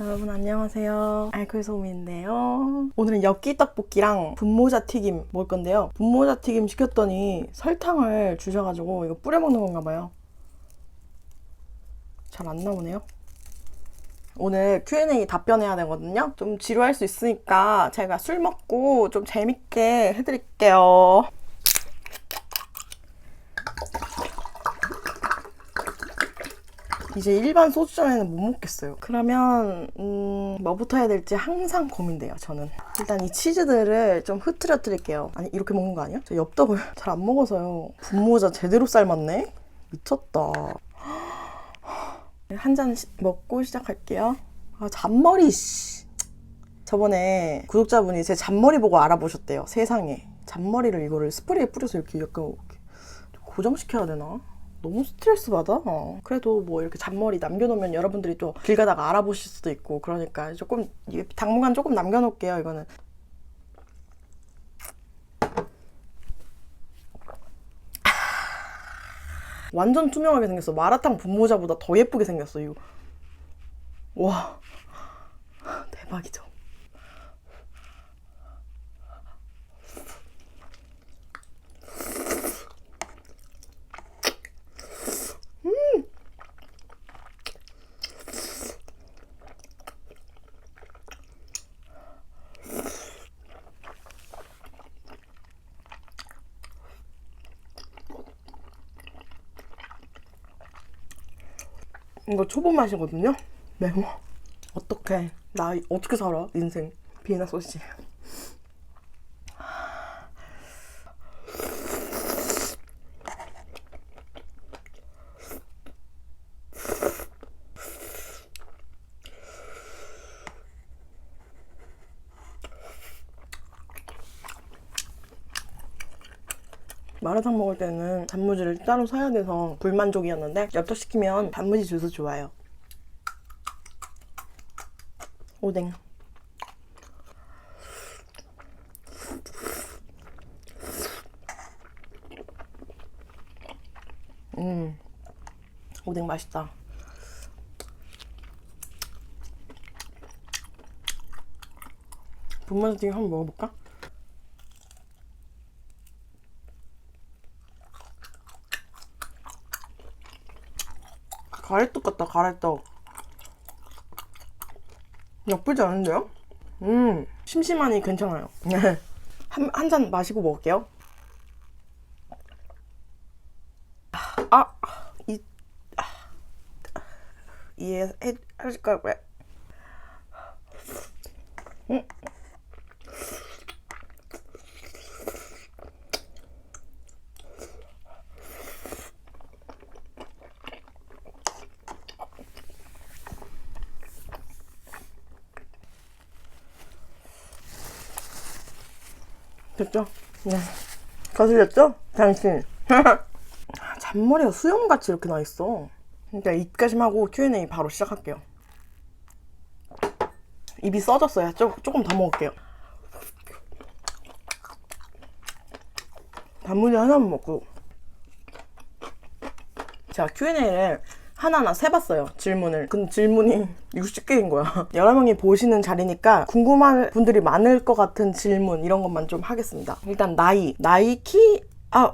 여러분 안녕하세요. 알콜소미인데요. 오늘은 엽기 떡볶이랑 분모자 튀김 먹을 건데요. 분모자 튀김 시켰더니 설탕을 주셔가지고 이거 뿌려 먹는 건가 봐요. 잘 안 나오네요. 오늘 Q&A 답변해야 되거든요. 좀 지루할 수 있으니까 제가 술 먹고 좀 재밌게 해드릴게요. 이제 일반 소주잔에는 못 먹겠어요. 그러면 음, 뭐부터 해야 될지 항상 고민돼요. 저는 일단 이 치즈들을 좀 흐트려 드릴게요. 아니 이렇게 먹는 거 아니야? 저 엽떡을 잘 안 먹어서요. 분모자 제대로 삶았네. 미쳤다. 한 잔 먹고 시작할게요. 아 잔머리 씨. 저번에 구독자분이 제 잔머리 보고 알아보셨대요. 세상에 잔머리를 이거를 스프레이에 뿌려서 이렇게 약간 고정시켜야 되나? 너무 스트레스 받아. 어. 그래도 뭐 이렇게 잔머리 남겨놓으면 여러분들이 또 길 가다가 알아보실 수도 있고 그러니까 조금 당분간 조금 남겨놓을게요. 이거는 완전 투명하게 생겼어. 마라탕 분모자보다 더 예쁘게 생겼어. 이거 와 대박이죠. 이거 초보 맛이거든요. 매워. 어떡해. 나 어떻게 살아? 인생. 비엔나 소시지. 마라탕 먹을 때는 단무지를 따로 사야 돼서 불만족이었는데 엽떡 시키면 단무지 줘서 좋아요. 오뎅. 음, 오뎅 맛있다. 분만튀김 한번 먹어볼까? 가래떡 같다 가래떡 나쁘지 않은데요? 음 심심하니 괜찮아요 한 한 잔 마시고 먹을게요 아, 이, 아, 이해해 하실까요? 왜? 음. 됐죠? 네. 거슬렸죠? 당신. 잔머리가 수염같이 이렇게 나 있어. 그러니까 입가심 하고 Q&A 바로 시작할게요. 입이 써졌어요. 조, 조금 더 먹을게요. 단무지 하나만 먹고. 제가 Q&A를 하나하나 세봤어요. 질문을. 근데 질문이 60개인 거야. 여러 명이 보시는 자리니까 궁금한 분들이 많을 것 같은 질문 이런 것만 좀 하겠습니다. 일단 나이. 나이, 키, 아,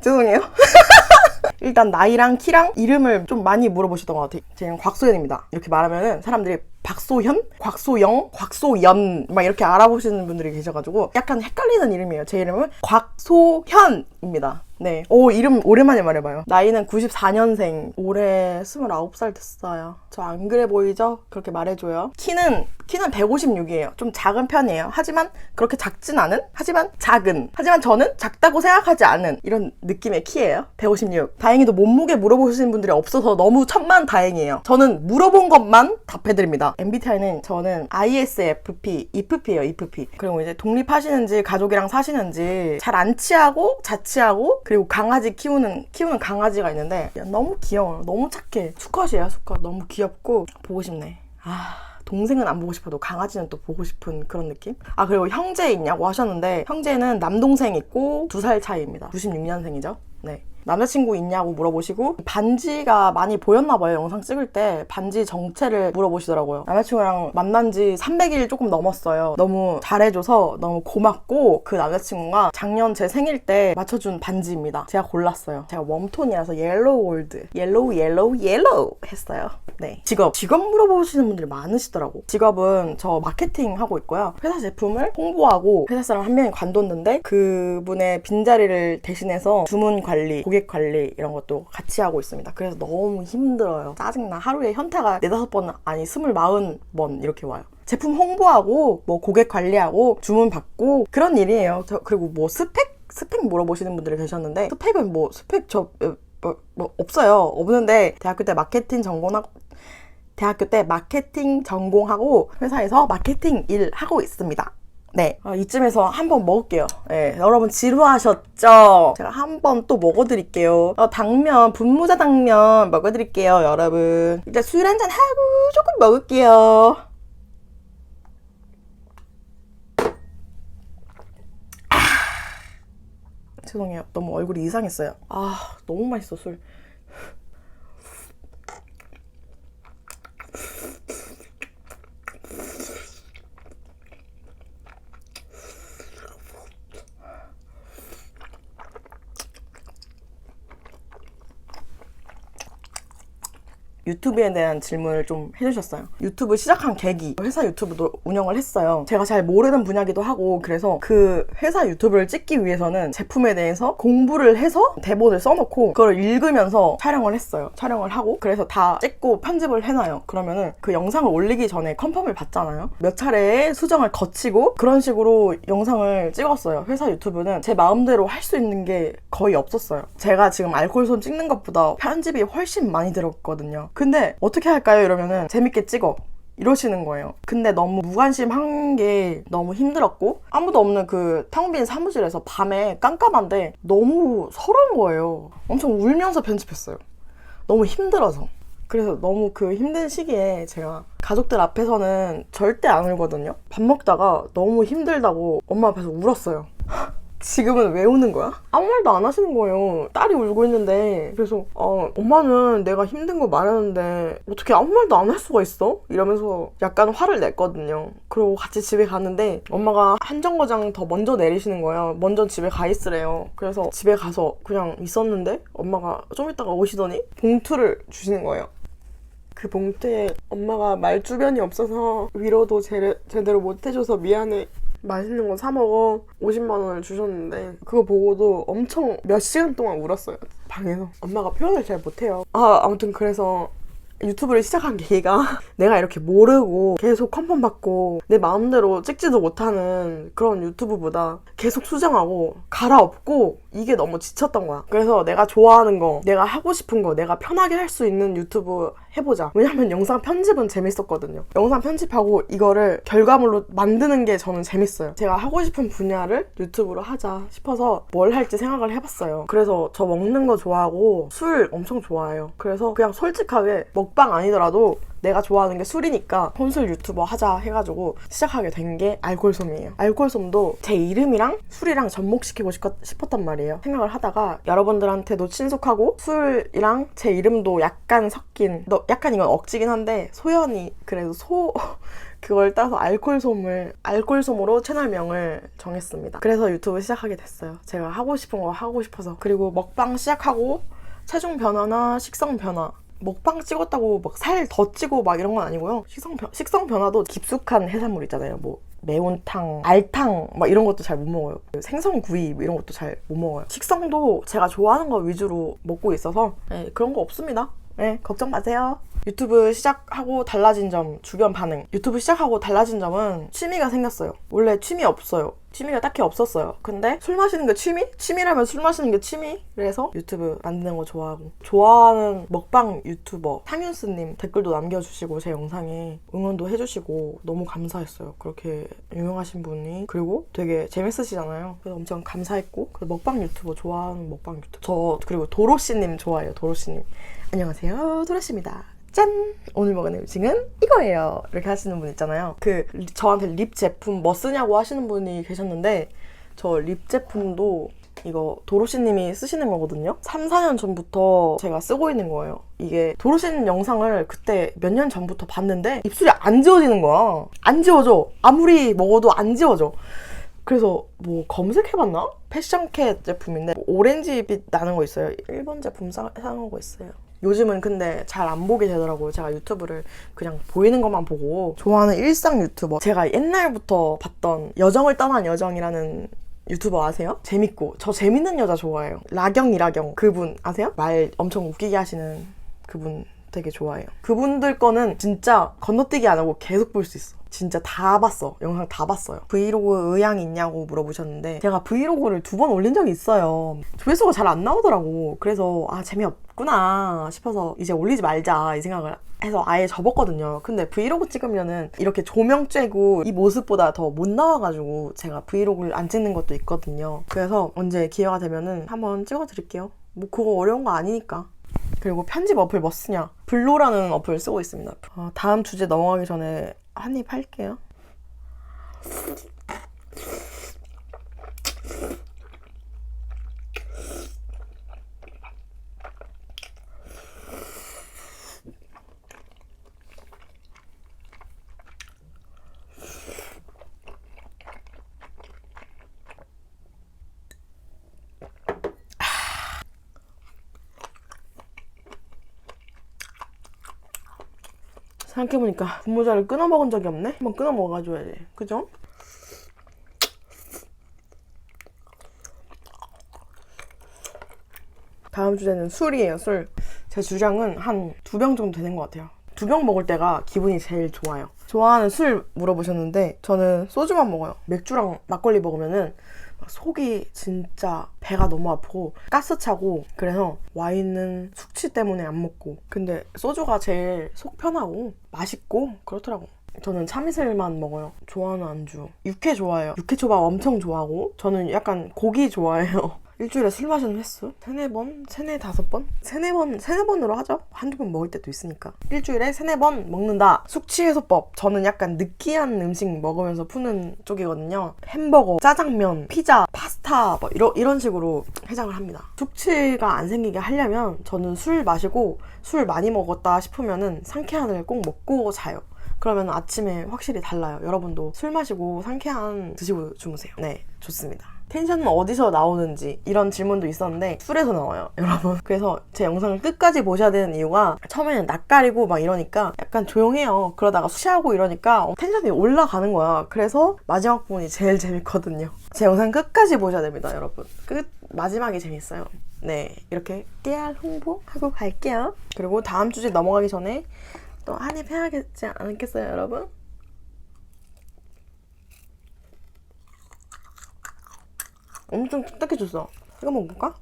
죄송해요. 일단 나이랑 키랑 이름을 좀 많이 물어보셨던 것 같아요. 제 이름 곽소연입니다. 이렇게 말하면은 사람들이 박소현, 곽소영, 곽소연 막 이렇게 알아보시는 분들이 계셔가지고 약간 헷갈리는 이름이에요. 제 이름은 곽소현입니다. 네. 오, 이름 오랜만에 말해봐요. 나이는 94년생. 올해 29살 됐어요. 저 안 그래 보이죠? 그렇게 말해줘요. 키는, 키는 156이에요. 좀 작은 편이에요. 하지만 그렇게 작진 않은? 하지만 작은. 하지만 저는 작다고 생각하지 않은 이런 느낌의 키예요. 156. 다행히도 몸무게 물어보시는 분들이 없어서 너무 천만 다행이에요. 저는 물어본 것만 답해드립니다. MBTI는 저는 ISFP, EFP예요, EFP. 그리고 이제 독립하시는지 가족이랑 사시는지 잘 안 치하고 자취하고 그리고 강아지 키우는 키우는 강아지가 있는데 너무 귀여워요. 너무 착해. 수컷이에요, 수컷. 너무 귀엽고 보고 싶네. 아. 동생은 안 보고 싶어도 강아지는 또 보고 싶은 그런 느낌? 아, 그리고 형제 있냐고 하셨는데, 형제는 남동생 있고 두 살 차이입니다. 96년생이죠? 네. 남자친구 있냐고 물어보시고 반지가 많이 보였나 봐요. 영상 찍을 때 반지 정체를 물어보시더라고요. 남자친구랑 만난 지 300일 조금 넘었어요. 너무 잘해줘서 너무 고맙고 그 남자친구가 작년 제 생일 때 맞춰준 반지입니다. 제가 골랐어요. 제가 웜톤이라서 옐로우 골드. 옐로우 옐로우 옐로우 했어요. 네. 직업. 직업 물어보시는 분들이 많으시더라고. 직업은 저 마케팅 하고 있고요. 회사 제품을 홍보하고 회사 사람 한 명이 관뒀는데 그분의 빈자리를 대신해서 주문 관리, 고객 관리 이런 것도 같이 하고 있습니다. 그래서 너무 힘들어요. 짜증나. 하루에 현타가 네다섯 번 아니 스물 마흔 번 이렇게 와요. 제품 홍보하고 뭐 고객 관리하고 주문 받고 그런 일이에요. 저 그리고 뭐 스펙 스펙 물어보시는 분들이 계셨는데 스펙은 뭐 스펙 저 뭐, 뭐 없어요. 없는데 대학교 때 마케팅 전공하고 대학교 때 마케팅 전공하고 회사에서 마케팅 일 하고 있습니다. 네, 어, 이쯤에서 한번 먹을게요. 네, 여러분 지루하셨죠? 제가 한번 또 먹어드릴게요. 어, 당면, 분무자 당면 먹어드릴게요, 여러분. 이제 술 한잔 하고 조금 먹을게요. 아, 죄송해요. 너무 얼굴이 이상했어요. 아, 너무 맛있어, 술. 유튜브에 대한 질문을 좀 해주셨어요. 유튜브 시작한 계기, 회사 유튜브도 운영을 했어요. 제가 잘 모르는 분야기도 하고, 그래서 그 회사 유튜브를 찍기 위해서는 제품에 대해서 공부를 해서 대본을 써놓고, 그걸 읽으면서 촬영을 했어요. 촬영을 하고, 그래서 다 찍고 편집을 해놔요. 그러면은 그 영상을 올리기 전에 컨펌을 받잖아요. 몇 차례의 수정을 거치고, 그런 식으로 영상을 찍었어요. 회사 유튜브는 제 마음대로 할 수 있는 게 거의 없었어요. 제가 지금 알콜솜 찍는 것보다 편집이 훨씬 많이 들었거든요. 근데 어떻게 할까요? 이러면은 재밌게 찍어. 이러시는 거예요. 근데 너무 무관심한 게 너무 힘들었고 아무도 없는 그 텅 빈 사무실에서 밤에 깜깜한데 너무 서러운 거예요. 엄청 울면서 편집했어요. 너무 힘들어서. 그래서 너무 그 힘든 시기에 제가 가족들 앞에서는 절대 안 울거든요. 밥 먹다가 너무 힘들다고 엄마 앞에서 울었어요. 지금은 왜 우는 거야? 아무 말도 안 하시는 거예요. 딸이 울고 있는데 그래서 어, 엄마는 내가 힘든 거 말하는데 어떻게 아무 말도 안 할 수가 있어? 이러면서 약간 화를 냈거든요. 그리고 같이 집에 가는데 엄마가 한 정거장 더 먼저 내리시는 거예요. 먼저 집에 가 있으래요. 그래서 집에 가서 그냥 있었는데 엄마가 좀 이따가 오시더니 봉투를 주시는 거예요. 그 봉투에 엄마가 말주변이 없어서 위로도 제, 제대로 못 해줘서 미안해. 맛있는 거 사 먹어. 50만 원을 주셨는데 그거 보고도 엄청 몇 시간 동안 울었어요. 방에서. 엄마가 표현을 잘 못해요. 아 아무튼 그래서 유튜브를 시작한 계기가 내가 이렇게 모르고 계속 컨펌 받고 내 마음대로 찍지도 못하는 그런 유튜브보다 계속 수정하고 갈아엎고 이게 너무 지쳤던 거야. 그래서 내가 좋아하는 거, 내가 하고 싶은 거, 내가 편하게 할 수 있는 유튜브 해보자. 왜냐면 영상 편집은 재밌었거든요. 영상 편집하고 이거를 결과물로 만드는 게 저는 재밌어요. 제가 하고 싶은 분야를 유튜브로 하자 싶어서 뭘 할지 생각을 해봤어요. 그래서 저 먹는 거 좋아하고 술 엄청 좋아해요. 그래서 그냥 솔직하게 먹방 아니더라도 내가 좋아하는 게 술이니까 혼술 유튜버 하자 해가지고 시작하게 된 게 알콜솜이에요. 알콜솜도 제 이름이랑 술이랑 접목시키고 싶었단 말이에요. 생각을 하다가 여러분들한테도 친숙하고 술이랑 제 이름도 약간 섞인 너 약간 이건 억지긴 한데 소연이 그래도 소 그걸 따서 알콜솜을 알콜솜으로 채널명을 정했습니다. 그래서 유튜브 시작하게 됐어요. 제가 하고 싶은 거 하고 싶어서 그리고 먹방 시작하고 체중 변화나 식성 변화 먹방 찍었다고 막 살 더 찌고 막 이런 건 아니고요. 식성, 변, 식성 변화도 깊숙한 해산물 있잖아요. 뭐 매운탕, 알탕 막 이런 것도 잘 못 먹어요. 생선구이 뭐 이런 것도 잘 못 먹어요. 식성도 제가 좋아하는 거 위주로 먹고 있어서 네, 그런 거 없습니다. 네, 걱정 마세요. 유튜브 시작하고 달라진 점, 주변 반응. 유튜브 시작하고 달라진 점은 취미가 생겼어요. 원래 취미 없어요. 취미가 딱히 없었어요. 근데 술 마시는 게 취미? 취미라면 술 마시는 게 취미? 그래서 유튜브 만드는 거 좋아하고. 좋아하는 먹방 유튜버 상윤스님 댓글도 남겨주시고 제 영상에 응원도 해주시고 너무 감사했어요. 그렇게 유명하신 분이. 그리고 되게 재밌으시잖아요. 그래서 엄청 감사했고. 먹방 유튜버 좋아하는 먹방 유튜버. 저 그리고 도로씨님 좋아해요. 도로씨님. 안녕하세요. 도로씨입니다. 짠! 오늘 먹은 음식은 이거예요. 이렇게 하시는 분 있잖아요. 그 저한테 립 제품 뭐 쓰냐고 하시는 분이 계셨는데 저 립 제품도 이거 도로시님이 쓰시는 거거든요. 3, 4년 전부터 제가 쓰고 있는 거예요. 이게 도로시님 영상을 그때 몇 년 전부터 봤는데 입술이 안 지워지는 거야. 안 지워져. 아무리 먹어도 안 지워져. 그래서 뭐 검색해봤나? 패션캣 제품인데 오렌지빛 나는 거 있어요. 일본 제품 사, 사용하고 있어요. 요즘은 근데 잘 안 보게 되더라고요. 제가 유튜브를 그냥 보이는 것만 보고 좋아하는 일상 유튜버. 제가 옛날부터 봤던 여정을 떠난 여정이라는 유튜버 아세요? 재밌고 저 재밌는 여자 좋아해요. 라경 이라경 그분 아세요? 말 엄청 웃기게 하시는 그분 되게 좋아해요. 그분들 거는 진짜 건너뛰기 안 하고 계속 볼 수 있어. 진짜 다 봤어. 영상 다 봤어요. 브이로그 의향이 있냐고 물어보셨는데 제가 브이로그를 두 번 올린 적이 있어요. 조회수가 잘 안 나오더라고. 그래서 아 재미없구나 싶어서 이제 올리지 말자 이 생각을 해서 아예 접었거든요. 근데 브이로그 찍으면은 이렇게 조명 쬐고 이 모습보다 더 못 나와가지고 제가 브이로그를 안 찍는 것도 있거든요. 그래서 언제 기회가 되면은 한번 찍어드릴게요. 뭐 그거 어려운 거 아니니까. 그리고 편집 어플 뭐 쓰냐? 블로라는 어플 쓰고 있습니다. 어, 다음 주제 넘어가기 전에 한 입 할게요. 생각해보니까 분모자를 끊어 먹은 적이 없네? 한번 끊어 먹어줘야지. 그죠? 다음 주제는 술이에요, 술. 제 주량은 한 두 병 정도 되는 것 같아요. 두 병 먹을 때가 기분이 제일 좋아요. 좋아하는 술 물어보셨는데 저는 소주만 먹어요. 맥주랑 막걸리 먹으면은 막 속이 진짜 배가 너무 아프고 가스 차고 그래서 와인은 숙취 때문에 안 먹고 근데 소주가 제일 속 편하고 맛있고 그렇더라고. 저는 참이슬만 먹어요. 좋아하는 안주. 육회 좋아해요. 육회 초밥 엄청 좋아하고 저는 약간 고기 좋아해요. 일주일에 술 마시는 횟수? 세네 번? 세네 다섯 번? 세네 번, 세네 번으로 하죠? 한두 번 먹을 때도 있으니까. 일주일에 세네 번 먹는다. 숙취 해소법. 저는 약간 느끼한 음식 먹으면서 푸는 쪽이거든요. 햄버거, 짜장면, 피자, 파스타, 뭐 이런, 이런 식으로 해장을 합니다. 숙취가 안 생기게 하려면 저는 술 마시고 술 많이 먹었다 싶으면은 상쾌한을 꼭 먹고 자요. 그러면 아침에 확실히 달라요. 여러분도 술 마시고 상쾌한 드시고 주무세요. 네, 좋습니다. 텐션은 어디서 나오는지 이런 질문도 있었는데 술에서 나와요 여러분. 그래서 제 영상을 끝까지 보셔야 되는 이유가 처음에는 낯가리고 막 이러니까 약간 조용해요. 그러다가 취하고 이러니까 어, 텐션이 올라가는 거야. 그래서 마지막 부분이 제일 재밌거든요. 제 영상 끝까지 보셔야 됩니다 여러분. 끝 마지막이 재밌어요. 네 이렇게 깨알 홍보하고 갈게요. 그리고 다음 주제 넘어가기 전에 또 한입 해야겠지 않겠어요 여러분? 엄청 뚝딱해졌어. 이거 먹어볼까?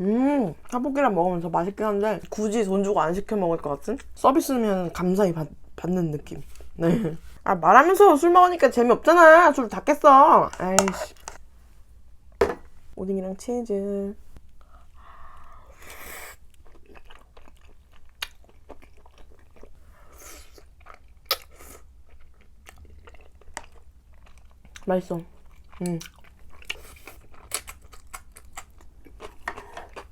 음, 떡볶이랑 먹으면 더 맛있긴 한데 굳이 돈 주고 안 시켜 먹을 것 같은? 서비스면 감사히 받, 받는 느낌. 네. 아 말하면서 술 먹으니까 재미없잖아. 술 다 깼어. 아이씨. 오뎅이랑 치즈. 맛있어. 음.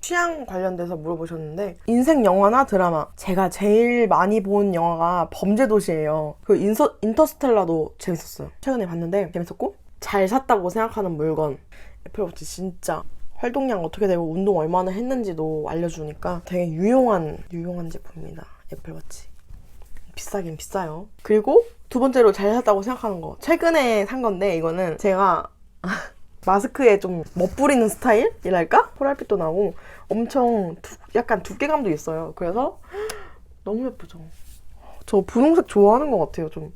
취향 관련돼서 물어보셨는데 인생 영화나 드라마 제가 제일 많이 본 영화가 범죄도시예요. 그 인서, 인터스텔라도 재밌었어요. 최근에 봤는데 재밌었고 잘 샀다고 생각하는 물건 애플워치 진짜 활동량 어떻게 되고 운동 얼마나 했는지도 알려주니까 되게 유용한 유용한 제품입니다. 애플워치. 비싸긴 비싸요. 그리고 두 번째로 잘 샀다고 생각하는 거. 최근에 산 건데 이거는 제가 마스크에 좀 멋부리는 스타일이랄까? 포랄빛도 나고 엄청 두, 약간 두께감도 있어요. 그래서 너무 예쁘죠. 저 분홍색 좋아하는 것 같아요. 좀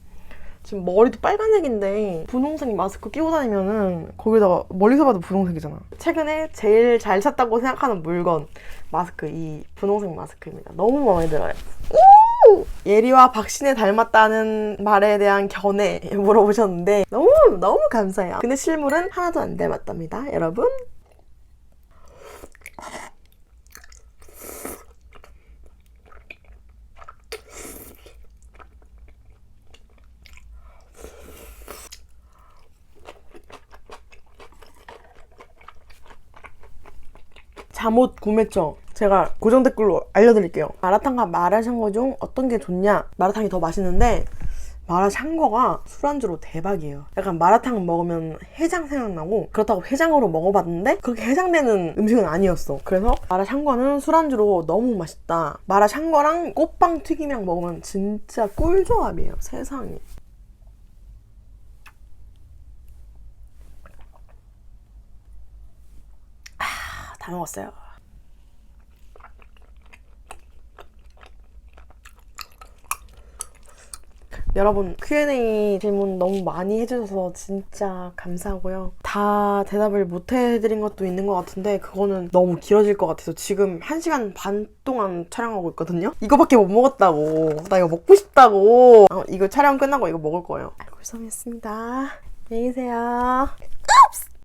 지금 머리도 빨간색인데 분홍색 마스크 끼고 다니면은 거기다가 멀리서 봐도 분홍색이잖아. 최근에 제일 잘 샀다고 생각하는 물건 마스크 이 분홍색 마스크입니다. 너무 마음에 들어요. 예리와 박신혜 닮았다는 말에 대한 견해 물어보셨는데 너무 너무 감사해요. 근데 실물은 하나도 안 닮았답니다, 여러분. 잠옷 구매처 제가 고정 댓글로 알려드릴게요. 마라탕과 마라샹궈 중 어떤 게 좋냐? 마라탕이 더 맛있는데 마라샹궈가 술안주로 대박이에요. 약간 마라탕 먹으면 해장 생각나고 그렇다고 해장으로 먹어봤는데 그렇게 해장되는 음식은 아니었어. 그래서 마라샹궈는 술안주로 너무 맛있다. 마라샹궈랑 꽃빵 튀김이랑 먹으면 진짜 꿀조합이에요. 세상에. 아, 다 먹었어요. 여러분 Q&A 질문 너무 많이 해주셔서 진짜 감사하고요. 다 대답을 못 해드린 것도 있는 것 같은데 그거는 너무 길어질 것 같아서 지금 1시간 반 동안 촬영하고 있거든요. 이거밖에 못 먹었다고. 나 이거 먹고 싶다고. 어, 이거 촬영 끝나고 이거 먹을 거예요. 알골섬이었습니다. 안녕히 계세요.